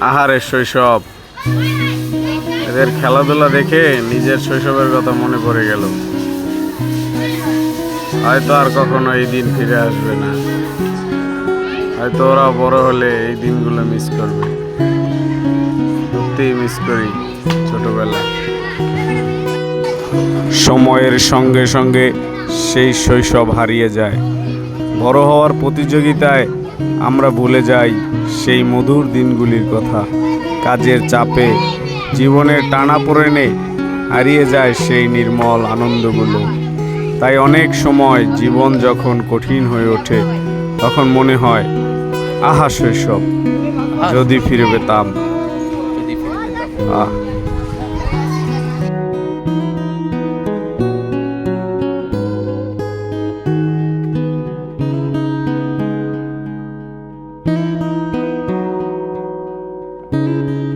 আহারের শৈশব। এদের খেলাধুলা দেখে নিজের শৈশবের কথা মনে পড়ে গেল। হয়তো আর কখনো এই দিন ফিরে আসবে না। হয়তো ওরা বড় হলে এই দিনগুলো মিস করবে। সত্যিই মিস করি ছোটবেলা সময়ের সঙ্গে সঙ্গে সেই শৈশব হারিয়ে যায়। বড় হওয়ার প্রতিযোগিতায় আমরা ভুলে যাই সেই মধুর দিনগুলির কথা। কাজের চাপে জীবনের টানাপোড়েনে হারিয়ে যায় সেই নির্মল আনন্দগুলো। তাই অনেক সময় জীবন যখন কঠিন হয়ে ওঠে তখন মনে হয় আহা শৈশব যদি ফিরে পেতাম। আহ Música